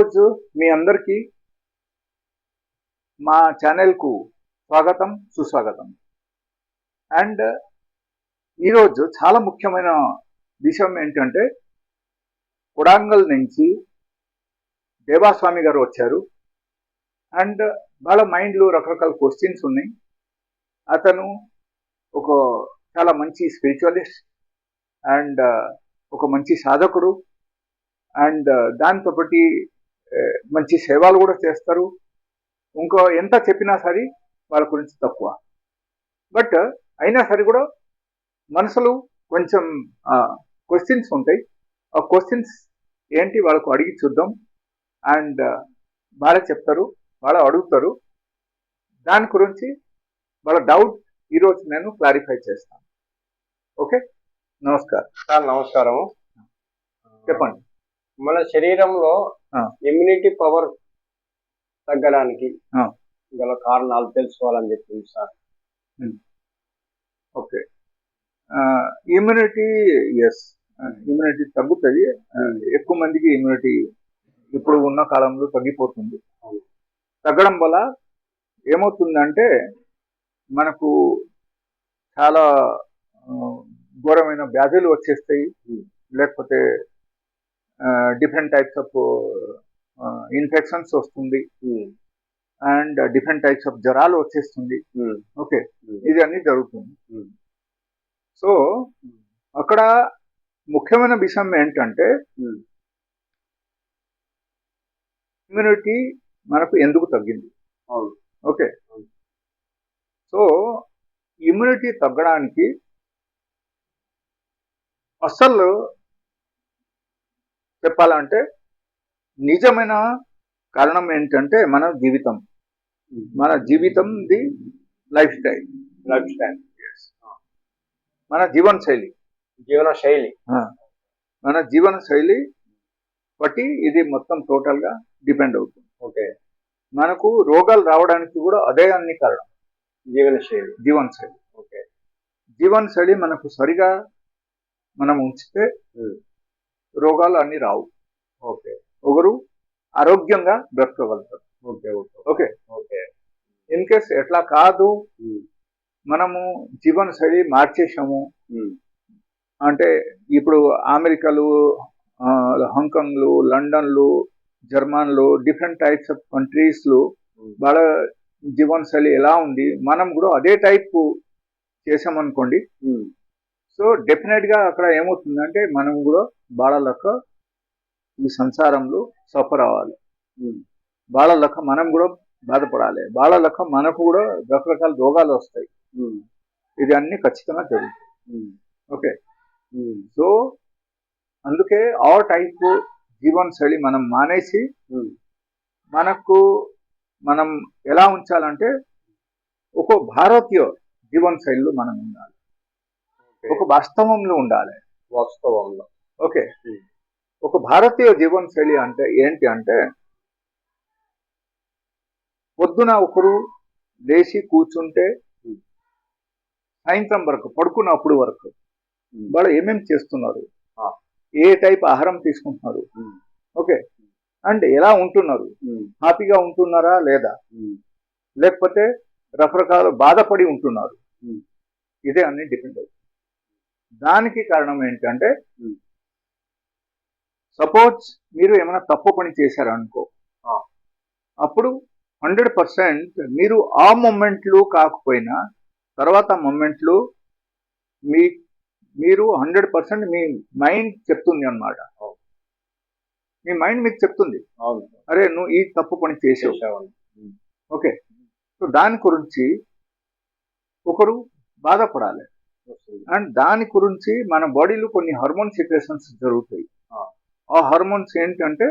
ఈరోజు మీ అందరికీ మా ఛానల్కు స్వాగతం సుస్వాగతం. అండ్ ఈరోజు చాలా ముఖ్యమైన విషయం ఏంటంటే కొడాంగల్ నుంచి దేవాస్వామి గారు వచ్చారు. అండ్ వాళ్ళ మైండ్లో రకరకాల క్వశ్చన్స్ ఉన్నాయి. అతను ఒక చాలా మంచి స్పిరిచువలిస్ట్ అండ్ ఒక మంచి సాధకుడు. అండ్ దాంతోపాటి మంచి సేవలు కూడా చేస్తారు. ఇంకో ఎంత చెప్పినా సరే వాళ్ళ గురించి తక్కువ. బట్ అయినా సరే కూడా మనసులో కొంచెం క్వశ్చన్స్ ఉంటాయి. ఆ క్వశ్చన్స్ ఏంటి వాళ్ళకు అడిగి చూద్దాం. అండ్ వాళ్ళే చెప్తారు వాళ్ళు అడుగుతారు. దాని గురించి వాళ్ళ డౌట్ ఈరోజు నేను క్లారిఫై చేస్తాను. ఓకే? నమస్కారం. సార్ నమస్కారం చెప్పండి. మన శరీరంలో. ఇమ్యూనిటీ పవర్ తగ్గడానికి. గల కారణాలు తెలుసుకోవాలని చెప్పింది sir. Okay. Immunity yes immunity తగ్గుతుంది ఎక్కువ మందికి ఇమ్యూనిటీ ఇప్పుడు ఉన్న కాలంలో తగ్గిపోతుంది. తగ్గడం వల్ల ఏమవుతుందంటే మనకు చాలా ఘోరమైన వ్యాధులు వచ్చేస్తాయి. లేకపోతే డిఫరెంట్ టైప్స్ ఆఫ్ ఇన్ఫెక్షన్స్ వస్తుంది. అండ్ డిఫరెంట్ టైప్స్ ఆఫ్ జ్వరాలు వచ్చేస్తుంది. ఓకే ఉమ్, ఇది అన్ని జరుగుతుంది. సో అక్కడ ముఖ్యమైన విషయం ఏంటంటే ఇమ్యూనిటీ మనకు ఎందుకు తగ్గింది? ఓకే. సో ఇమ్యూనిటీ తగ్గడానికి అసలు చెప్పాలంటే నిజమైన కారణం ఏంటంటే మన జీవితం. మన జీవితంది లైఫ్ స్టైల్. Lifestyle. మన జీవన శైలి. జీవన శైలి. మన జీవన శైలి బట్టి ఇది మొత్తం టోటల్గా డిపెండ్ అవుతుంది. ఓకే. మనకు రోగాలు రావడానికి కూడా అదే అన్ని కారణం. జీవన శైలి. జీవన శైలి. ఓకే. జీవన శైలి మనకు సరిగా మనం ఉంచితే రోగాలు అన్ని రావు. ఓకే. ఒకరు ఆరోగ్యంగా బ్రతకగలుగుతారు. Okay okay. Okay? Okay. In case ఎట్లా కాదు మనము జీవన శైలి మార్చేసాము అంటే ఇప్పుడు అమెరికాలు హాంకాంగ్లు లండన్లు జర్మన్లు డిఫరెంట్ టైప్స్ ఆఫ్ కంట్రీస్లు వాళ్ళ జీవన శైలి ఎలా ఉంది మనం కూడా అదే టైప్ చేసామనుకోండి సో డెఫినెట్గా అక్కడ ఏమవుతుందంటే మనం కూడా లెక్క ఈ సంసారంలో సఫర్ అవ్వాలి ఉమ్, వాళ్ళ లెక్క మనం కూడా బాధపడాలి. లెక్క మనకు కూడా రకరకాల రోగాలు వస్తాయి. ఇది అన్ని ఖచ్చితంగా జరుగుతాయి. ఉమ్, ఓకే. సో అందుకే ఆ టైప్ జీవన శైలి మనం మానేసి మనకు మనం ఎలా ఉంచాలంటే ఒక భారతీయ జీవన శైలిలో మనం ఉండాలి. ఒక వాస్తవంలో ఉండాలి. వాస్తవంలో. ఓకే. ఒక భారతీయ జీవన శైలి అంటే ఏంటి అంటే పొద్దున ఒకరు లేచి కూర్చుంటే. సాయంత్రం వరకు పడుకున్నప్పుడు వరకు వాళ్ళు ఏమేమి చేస్తున్నారు. ఏ టైప్ ఆహారం తీసుకుంటున్నారు? ఓకే. అండ్ ఎలా ఉంటున్నారు? హ్యాపీగా ఉంటున్నారా లేదా? లేకపోతే రకరకాల బాధపడి ఉంటున్నారు. ఇదే అన్ని డిపెండ్ అవుతుంది. దానికి కారణం ఏంటంటే. సపోజ్ మీరు ఏమైనా తప్పు పని చేశారనుకో. అప్పుడు హండ్రెడ్ పర్సెంట్ మీరు ఆ మొమెంట్లు కాకపోయినా తర్వాత మొమెంట్లు మీ మీరు హండ్రెడ్ పర్సెంట్ మీ మైండ్ చెప్తుంది అన్నమాట అవును. మీ మైండ్ మీకు చెప్తుంది అరే నువ్వు ఈ తప్పు పని చేసావు. ఓకే సో దాని గురించి ఒకరు బాధపడాలి. అండ్ దాని గురించి మన బాడీలో కొన్ని హార్మోన్ సిక్రేషన్స్ జరుగుతాయి ఆ. హార్మోన్స్ ఏంటంటే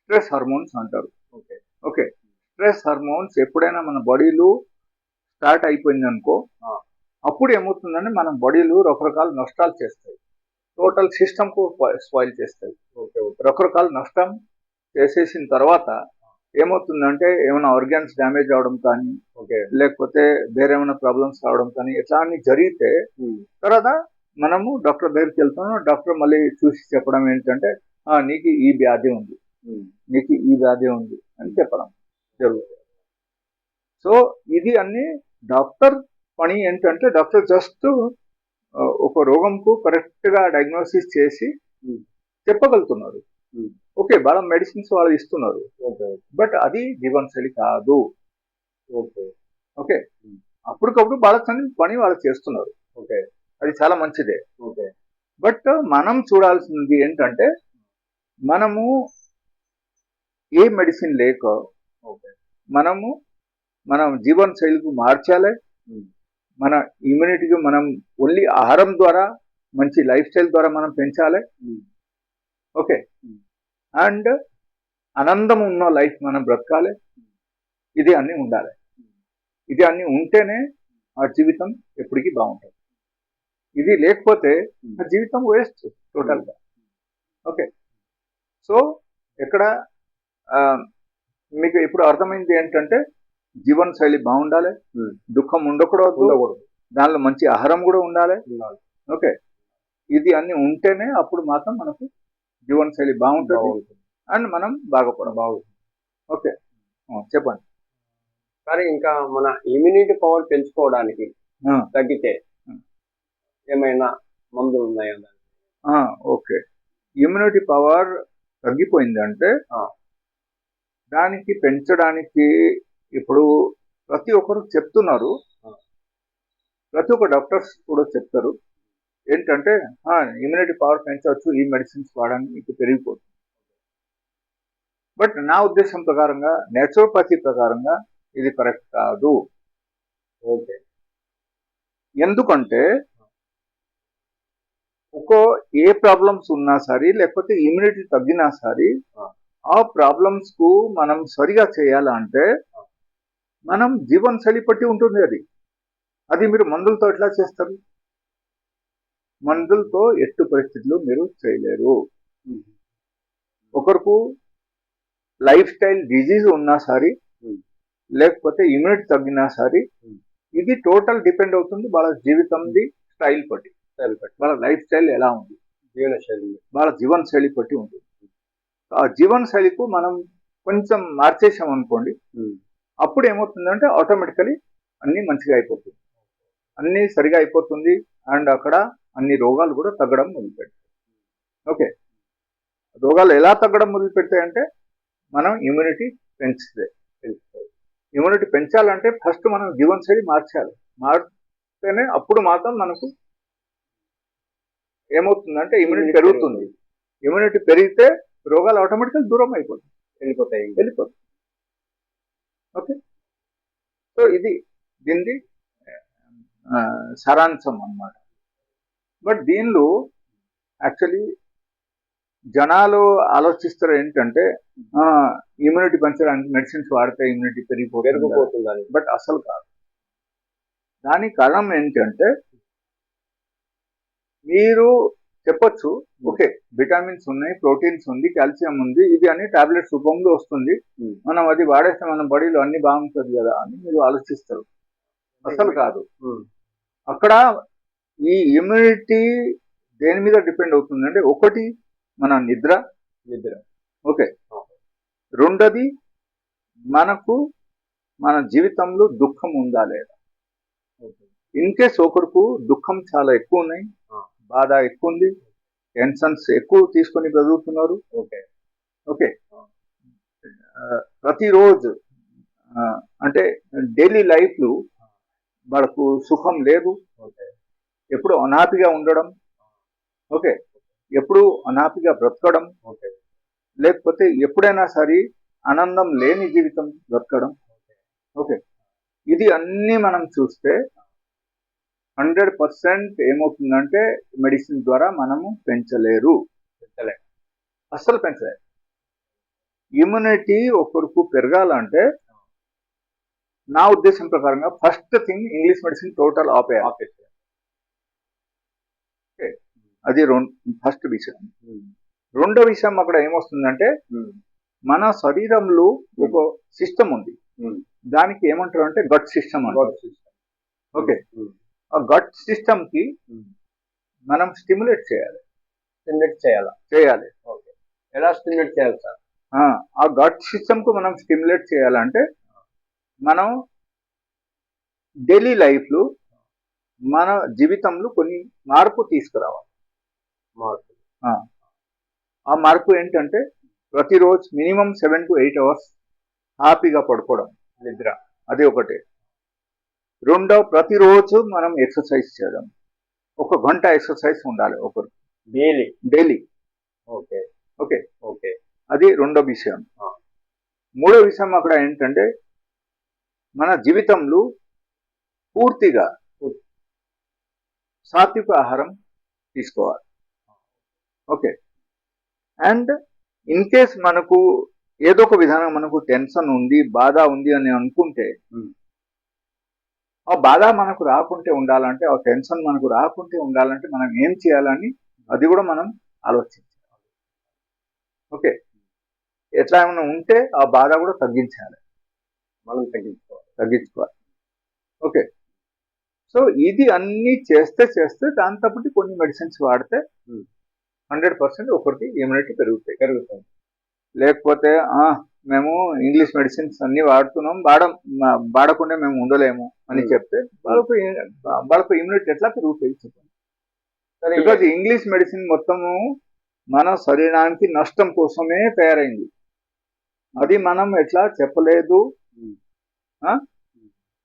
స్ట్రెస్ హార్మోన్స్ అంటారు. ఓకే ఓకే స్ట్రెస్ హార్మోన్స్ ఎప్పుడైనా మన బాడీలో స్టార్ట్ అయిపోయింది అనుకో. అప్పుడు ఏమవుతుందంటే మన బాడీలో రకరకాల నష్టాలు చేస్తాయి. టోటల్ సిస్టమ్కు స్పాయిల్ చేస్తాయి. రకరకాల నష్టం చేసేసిన తర్వాత ఏమవుతుందంటే ఏమైనా ఆర్గాన్స్ డ్యామేజ్ అవడం కానీ ఓకే లేకపోతే వేరే ఏమైనా ప్రాబ్లమ్స్ రావడం కానీ ఇట్లా అన్ని జరిగితే ఉమ్, తర్వాత మనము డాక్టర్ దగ్గరికి వెళ్తాము. డాక్టర్ మళ్ళీ చూసి చెప్పడం ఏంటంటే "ఆ, నీకు ఈ వ్యాధి ఉంది. నీకు ఈ వ్యాధి ఉంది అని చెప్పడం జరుగుతుంది. సో ఇది అన్ని డాక్టర్ పని ఏంటంటే డాక్టర్ జస్ట్ ఒక రోగంకు కరెక్ట్గా డయాగ్నోసిస్ చేసి. చెప్పగలుగుతున్నారు. ఓకే వాళ్ళ మెడిసిన్స్ వాళ్ళు ఇస్తున్నారు. బట్ అది జీవనశైలి కాదు. ఓకే. ఓకే. అప్పటికప్పుడు వాళ్ళ పని వాళ్ళు చేస్తున్నారు. అది చాలా మంచిదే. ఓకే. బట్ మనం చూడాల్సింది ఏంటంటే మనము ఏ మెడిసిన్ లేక ఓకే. మనము మన జీవన శైలికి మార్చాలి. మన ఇమ్యూనిటీకి మనం ఓన్లీ ఆహారం ద్వారా మంచి లైఫ్ స్టైల్ ద్వారా మనం పెంచాలి. ఓకే. అండ్ ఆనందం ఉన్న లైఫ్ మనం బ్రతకాలి. ఇది అన్ని ఉండాలి. ఇది అన్ని ఉంటేనే ఆ జీవితం ఎప్పటికీ బాగుంటుంది. ఇది లేకపోతే ఆ జీవితం వేస్ట్ టోటల్గా ఓకే సో ఇక్కడ మీకు ఇప్పుడు అర్థమైంది ఏంటంటే జీవన శైలి బాగుండాలి Hmm. దుఃఖం ఉండకూడదు ఉండకూడదు. దానిలో మంచి ఆహారం కూడా ఉండాలి. ఉండాలి. ఓకే ఇది అన్ని ఉంటేనే అప్పుడు మాత్రం మనకు జీవన శైలి బాగుంటుంది. అండ్ మనం బాగుపడం బాగుంటుంది. ఓకే ఆ, చెప్పండి. కానీ ఇంకా మన ఇమ్యూనిటీ పవర్ పెంచుకోవడానికి తగ్గితే. ఏమైనా మందులు ఉన్నాయా? ఓకే. ఇమ్యూనిటీ పవర్ తగ్గిపోయిందంటే ఆ. దానికి పెంచడానికి ఇప్పుడు ప్రతి ఒక్కరు చెప్తున్నారు. ప్రతి ఒక్క డాక్టర్స్ కూడా చెప్తారు. ఏంటంటే ఇమ్యూనిటీ పవర్ పెంచవచ్చు ఈ మెడిసిన్స్ వాడడానికి మీకు పెరిగిపోతుంది. బట్ నా ఉద్దేశం ప్రకారంగా నేచురోపతి ప్రకారంగా ఇది కరెక్ట్ కాదు. ఓకే. ఎందుకంటే ఏ ప్రాబ్లమ్స్ ఉన్నా సరే లేకపోతే ఇమ్యూనిటీ తగ్గినా సరే ఆ. ప్రాబ్లమ్స్కు మనం సరిగా చేయాలంటే. మనం జీవన శైలి పట్టి ఉంటుంది అది అది మీరు మందులతో ఎట్లా చేస్తారు మందులతో ఎట్టు పరిస్థితుల్లో మీరు చేయలేరు. ఒకరికి లైఫ్ స్టైల్ డిజీజ్ ఉన్నా సరే. లేకపోతే ఇమ్యూనిటీ తగ్గినా సరే. ఇది టోటల్ డిపెండ్ అవుతుంది వాళ్ళ జీవితంది స్టైల్ పట్టి సరే పెట్టు. వాళ్ళ లైఫ్ స్టైల్ ఎలా ఉంది జీవన శైలి వాళ్ళ జీవన శైలి బట్టి ఉంటుంది. ఆ జీవన శైలికు మనం కొంచెం మార్చేసాం అనుకోండి. అప్పుడు ఏమవుతుందంటే ఆటోమేటికలీ అన్ని మంచిగా అయిపోతుంది. అన్ని సరిగా అయిపోతుంది అండ్ అక్కడ అన్ని రోగాలు కూడా తగ్గడం మొదలుపెడతాయి. ఓకే. రోగాలు ఎలా తగ్గడం మొదలు పెడతాయంటే మనం ఇమ్యూనిటీ పెంచితే. ఇమ్యూనిటీ పెంచాలంటే ఫస్ట్ మనం జీవనశైలి మార్చాలి. మారితేనే అప్పుడు మాత్రం మనకు ఏమవుతుందంటే ఇమ్యూనిటీ పెరుగుతుంది. ఇమ్యూనిటీ పెరిగితే రోగాలు ఆటోమేటిక్గా దూరం అయిపోతుంది వెళ్ళిపోతాయి. వెళ్ళిపోతుంది ఓకే సో ఇది దీనిది సారాంశం అన్నమాట. బట్ దీనిలో యాక్చువల్లీ జనాలు ఆలోచిస్తారు ఏంటంటే ఇమ్యూనిటీ పెంచడానికి మెడిసిన్స్ వాడితే ఇమ్యూనిటీ పెరిగిపోతుంది? బట్ అసలు కాదు. దానికి కారణం ఏంటంటే మీరు చెప్పొచ్చు ఓకే విటమిన్స్ ఉన్నాయి ప్రోటీన్స్ ఉంది కాల్షియం ఉంది ఇది అన్ని టాబ్లెట్స్ రూపంలో వస్తుంది. మనం అది వాడేస్తే మన బాడీలో అన్ని బాగుంటుంది కదా అని మీరు ఆలోచిస్తారు. అసలు కాదు. అక్కడ ఈ ఇమ్యూనిటీ దేని మీద డిపెండ్ అవుతుంది అంటే ఒకటి మన నిద్ర. నిద్ర. ఓకే. రెండోది మనకు మన జీవితంలో దుఃఖం ఉందా లేదా. ఇన్ కేస్ ఒకరికి దుఃఖం చాలా ఎక్కువ ఉన్నాయి. బాధ ఎక్కువ ఉంది టెన్షన్స్ ఎక్కువ తీసుకొని చదువుతున్నారు ఓకే. ఓకే. ప్రతిరోజు అంటే డైలీ లైఫ్లో వాళ్ళకు సుఖం లేదు. ఓకే. ఎప్పుడు అనాపిగా ఉండడం. ఓకే. ఎప్పుడు అనాపిగా బ్రతకడం. ఓకే. లేకపోతే ఎప్పుడైనా సరే ఆనందం లేని జీవితం బ్రతకడం. ఓకే. ఇది అన్ని మనం చూస్తే హండ్రెడ్ పర్సెంట్ ఏమవుతుందంటే మెడిసిన్ ద్వారా మనము పెంచలేరు పెంచలే. అస్సలు పెంచలేరు ఇమ్యూనిటీ ఒకరికి పెరగాలంటే నా ఉద్దేశం ప్రకారంగా first thing English medicine total ఆపేయాలి ఆపేసి అది ఫస్ట్ విషయం. రెండో విషయం అక్కడ ఏమొస్తుందంటే. మన శరీరంలో ఒక సిస్టమ్ ఉంది. దానికి ఏమంటారు అంటే గట్ సిస్టమ్. ఓకే. ఆ గట్ సిస్టమ్కి ఉమ్. మనం స్టిమ్యులేట్ చేయాలి. స్టిమ్యులేట్ చేయాలా? చేయాలి. ఎలా స్టిమ్యులేట్ చేయాలి సార్? ఆ, గట్ సిస్టమ్కు మనం స్టిమ్యులేట్ చేయాలంటే మనం డైలీ లైఫ్లో మన జీవితంలో కొన్ని మార్పు తీసుకురావాలి. మార్పు. ఆ మార్పు ఏంటంటే ప్రతిరోజు minimum seven to eight hours హ్యాపీగా పడుకోవడం. నిద్ర. అది ఒకటి. రెండో ప్రతిరోజు మనం ఎక్సర్సైజ్ చేయడం. ఒక గంట ఎక్సర్సైజ్ ఉండాలి ఒకరు. Daily? Daily. Okay. Okay. Okay. అది రెండో విషయం. మూడో విషయం అక్కడ ఏంటంటే మన జీవితంలో పూర్తిగా సాత్విక ఆహారం తీసుకోవాలి. ఓకే. అండ్ ఇన్ కేస్ మనకు ఏదో ఒక విధానం మనకు టెన్షన్ ఉంది బాధ ఉంది అని అనుకుంటే. ఆ బాధ మనకు రాకుంటే ఉండాలంటే ఆ టెన్షన్ మనకు రాకుంటే ఉండాలంటే మనం ఏం చేయాలని అది కూడా మనం ఆలోచించాలి. ఓకే. ఎట్లా ఏమైనా ఉంటే ఆ బాధ కూడా తగ్గించాలి. మనం తగ్గించుకోవాలి. తగ్గించుకోవాలి. ఓకే. సో ఇది అన్ని చేస్తే చేస్తే దాంతో కొన్ని మెడిసిన్స్ వాడితే. హండ్రెడ్ పర్సెంట్ ఒకరికి ఇమ్యూనిటీ పెరుగుతాయి. పెరుగుతుంది. లేకపోతే ఆ, మేము ఇంగ్లీష్ మెడిసిన్స్ అన్ని వాడుతున్నాం వాడ వాడకుండా మేము ఉండలేము అని Hmm. చెప్తే వాళ్ళకు వాళ్ళకు ఇమ్యూనిటీ ఎట్లా పెరుగుతాయి చెప్పండి. బికాజ్ ఇంగ్లీష్ మెడిసిన్ మొత్తము మన శరీరానికి నష్టం కోసమే తయారైంది. అది మనం ఎట్లా చెప్పలేదు. Hmm.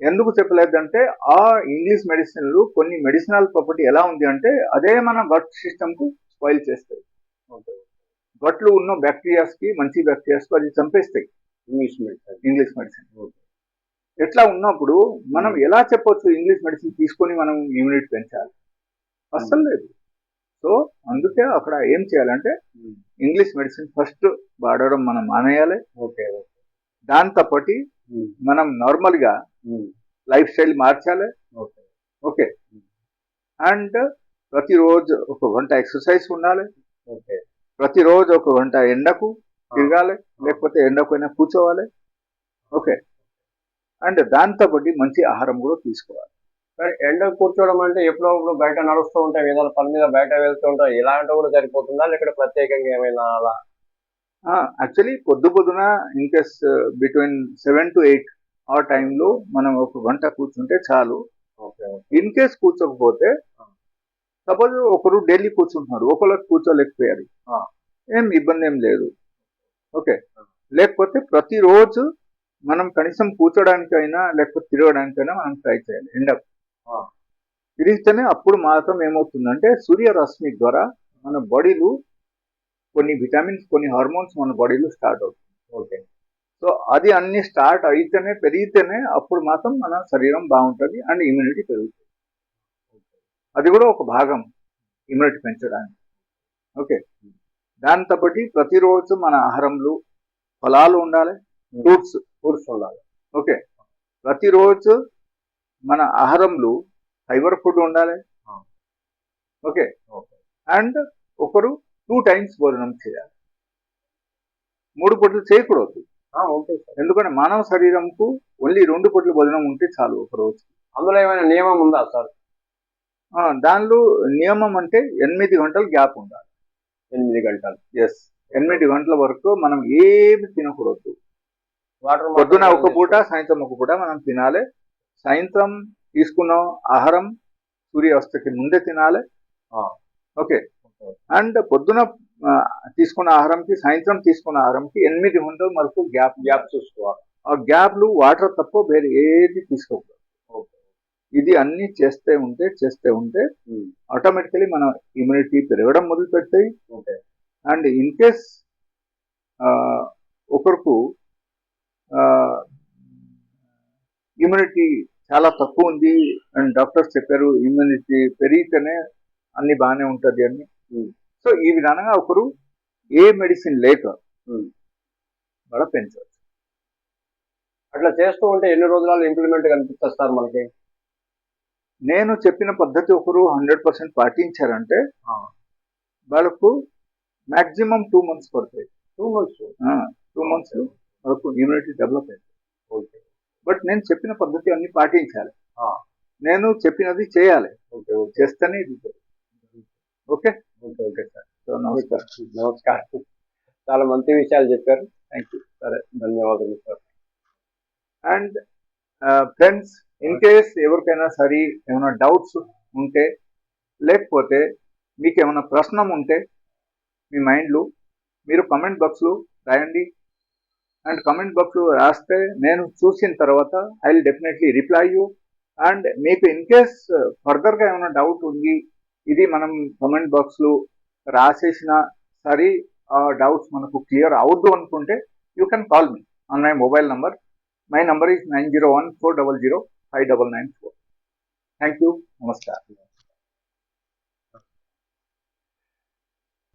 ఎందుకు చెప్పలేదంటే ఆ ఇంగ్లీష్ మెడిసిన్లు కొన్ని మెడిసినల్ ప్రాపర్టీ ఎలా ఉంది అంటే అదే మన గట్ సిస్టమ్కు స్పాయిల్ చేస్తాయి. గట్లు ఉన్న బ్యాక్టీరియాస్కి మంచి బ్యాక్టీరియాస్కు అది చంపేస్తాయి. English medicine. English medicine. ఎట్లా ఉన్నప్పుడు మనం ఎలా చెప్పొచ్చు ఇంగ్లీష్ మెడిసిన్ తీసుకొని మనం ఇమ్యూనిటీ పెంచాలి? అస్సలు లేదు. సో అందుకే అక్కడ ఏం చేయాలంటే ఇంగ్లీష్ మెడిసిన్ ఫస్ట్ వాడడం మనం మానేయాలి. ఓకే దాంతో పాటు మనం నార్మల్గా లైఫ్ స్టైల్ మార్చాలి. ఓకే. ఓకే. అండ్ ప్రతిరోజు ఒక గంట ఎక్సర్సైజ్ ఉండాలి. ఓకే. ప్రతిరోజు ఒక గంట ఎండకు తిరగాలి లేకపోతే ఎండకైనా కూర్చోవాలి. ఓకే. అండ్ దాంతో పాటు మంచి ఆహారం కూడా తీసుకోవాలి. సరే ఎండ కూర్చోవడం అంటే ఎప్పుడో ఇప్పుడు బయట నడుస్తూ ఉంటాం ఏదైనా పని మీద బయట వెళ్తూ ఉంటాం ఇలాంటి కూడా సరిపోతుందా? లేకపోతే ప్రత్యేకంగా ఏమైనా అలా? యాక్చువల్లీ పొద్దు పొద్దున in case between seven to eight ఆ టైంలో మనం ఒక గంట కూర్చుంటే చాలు. ఓకే ఇన్ కేస్ కూర్చోకపోతే సపోజ్ ఒకరు ఢిల్లీ కూర్చుంటున్నారు ఒకరికి కూర్చోలేకపోయారు. ఏం ఇబ్బంది ఏం లేదు. ఓకే. లేకపోతే ప్రతిరోజు మనం కనీసం కూర్చోడానికైనా లేకపోతే తిరగడానికైనా మనం ట్రై చేయాలి. ఎండ. తిరిగితేనే అప్పుడు మాత్రం ఏమవుతుందంటే సూర్యరశ్మి ద్వారా మన బాడీలో కొన్ని విటమిన్స్ కొన్ని హార్మోన్స్ మన బాడీలో స్టార్ట్ అవుతుంది. ఓకే. సో అది అన్ని స్టార్ట్ అయితేనే పెరిగితేనే అప్పుడు మాత్రం మన శరీరం బాగుంటుంది అండ్ ఇమ్యూనిటీ పెరుగుతుంది. అది కూడా ఒక భాగం ఇమ్యూనిటీ పెంచడానికి. ఓకే. దాంతో పాటు ప్రతిరోజు మన ఆహారంలో ఫలాలు ఉండాలి ఫ్రూట్స్. ఫ్రూట్స్ ఉండాలి. ఓకే. ప్రతిరోజు మన ఆహారంలో ఫైబర్ ఫుడ్ ఉండాలి. ఆ. ఓకే. ఓకే. అండ్ ఒకరు టూ టైమ్స్ భోజనం చేయాలి. మూడు పూటలు చేయకూడదు. ఆ, ఓకే సార్. ఎందుకంటే మానవ శరీరంకు ఓన్లీ రెండు పూటల భోజనం ఉంటే చాలు ఒక రోజు. అందులో ఏమైనా నియమం ఉందా సార్? దానిలో నియమం అంటే ఎనిమిది గంటలు గ్యాప్ ఉండాలి. ఎనిమిది గంటలు. ఎస్ ఎనిమిది గంటల వరకు మనం ఏమి తినకూడదు. వాటర్ పొద్దున ఒక పూట సాయంత్రం ఒక పూట మనం తినాలి. సాయంత్రం తీసుకున్న ఆహారం సూర్యాస్తకి ముందే తినాలి. ఓకే. అండ్ పొద్దున తీసుకున్న ఆహారంకి సాయంత్రం తీసుకున్న ఆహారంకి ఎనిమిది గంటల వరకు గ్యాప్ గ్యాప్ చూసుకోవాలి. ఆ గ్యాప్లు వాటర్ తప్ప వేరే ఏది తీసుకోకూడదు. ఇది అన్ని చేస్తే ఉంటే చేస్తే ఉంటే ఆటోమేటికలీ మన ఇమ్యూనిటీ పెరగడం మొదలు పెడతాయి అండ్ ఇన్ కేస్ ఒకరికి ఇమ్యూనిటీ చాలా తక్కువ ఉంది అండ్ డాక్టర్స్ చెప్పారు ఇమ్యూనిటీ పెరిగితేనే అన్ని బాగానే ఉంటుంది అని. Hmm. సో ఈ విధానంగా ఒకరు ఏ మెడిసిన్ లేక Hmm. వాళ్ళ పెంచవచ్చు అట్లా చేస్తూ ఉంటే ఎన్ని రోజులలో ఇంప్లిమెంట్ కనిపిస్తుంది సార్ మనకి? నేను చెప్పిన పద్ధతి ఒకరు హండ్రెడ్ పర్సెంట్ పాటించారంటే. వాళ్ళకు మాక్సిమం టూ మంత్స్ పడతాయి. Two months. టూ మంత్స్ వరకు ఇమ్యూనిటీ డెవలప్ అయింది ఓకే. బట్ నేను చెప్పిన పద్ధతి అన్ని పాటించాలి. నేను చెప్పినది చేయాలి. ఓకే చేస్తేనే ఇది. Okay? Okay okay sir. So నమస్కారం. నమస్కారం. చాలా మంచి విషయాలు చెప్పారు. థ్యాంక్ యూ సరే ధన్యవాదాలు sir. And friends in case ఎవరికైనా సరే ఏమైనా డౌట్స్ ఉంటే లేకపోతే మీకు ఏమైనా ప్రశ్న ఉంటే మీ మైండ్లో మీరు కమెంట్ బాక్స్లో రాయండి. అండ్ కమెంట్ బాక్స్లో రాస్తే నేను చూసిన తర్వాత I will definitely reply you and మీకు ఇన్ కేస్ ఫర్దర్గా ఏమైనా డౌట్ ఉంది ఇది మనం కమెంట్ బాక్స్లో రాసేసిన సరే ఆ డౌట్స్ మనకు క్లియర్ అవద్దు అనుకుంటే you can call me on my mobile number My number is 901 400 5994. Thank you. Namaskar.